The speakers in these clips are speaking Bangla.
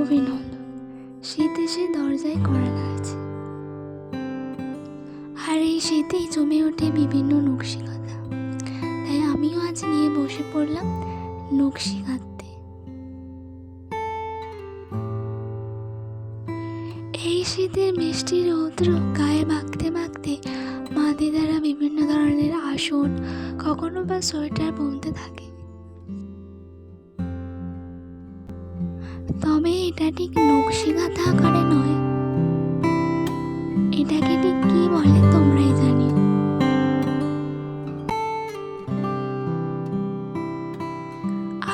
অভিনন্দন। শীত এসে দরজায় করা নাড়ছে। আর এই শীতেই জমে ওঠে বিভিন্ন নকশিকাঁথা তাই আমিও আজ নিয়ে বসে পড়লাম নকশি কাঁদতে এই শীতের মিষ্টি রৌদ্র গায়ে মাখতে মাখতে মা দ্বারা বিভিন্ন ধরনের আসন, কখনো বা সোয়েটার বুনতে থাকে। তবে এটা ঠিক নকশি কাঁথা আকারে নয়। এটাকে ঠিক কি বলে তোমরাই জানি।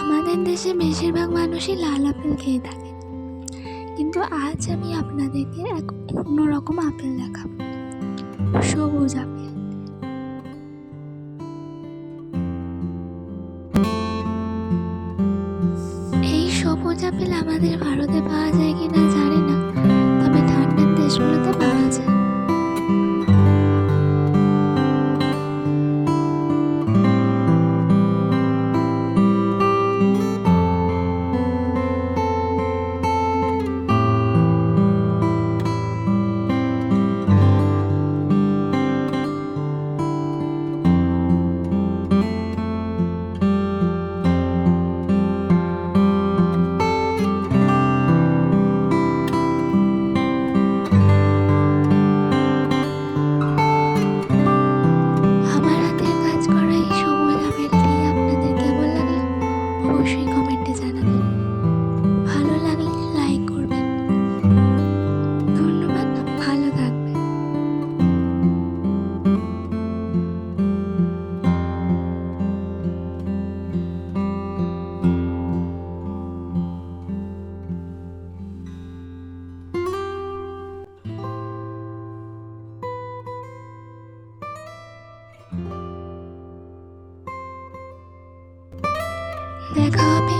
আমাদের দেশে বেশিরভাগ মানুষই লাল আপেল খেয়ে থাকে। কিন্তু আজ আমি আপনাদেরকে এক অন্যরকম আপেল দেখাবো। সবুজ আপেল। সবুজ আমাদের ভারতে পাওয়া যায় কিনা Der Kopf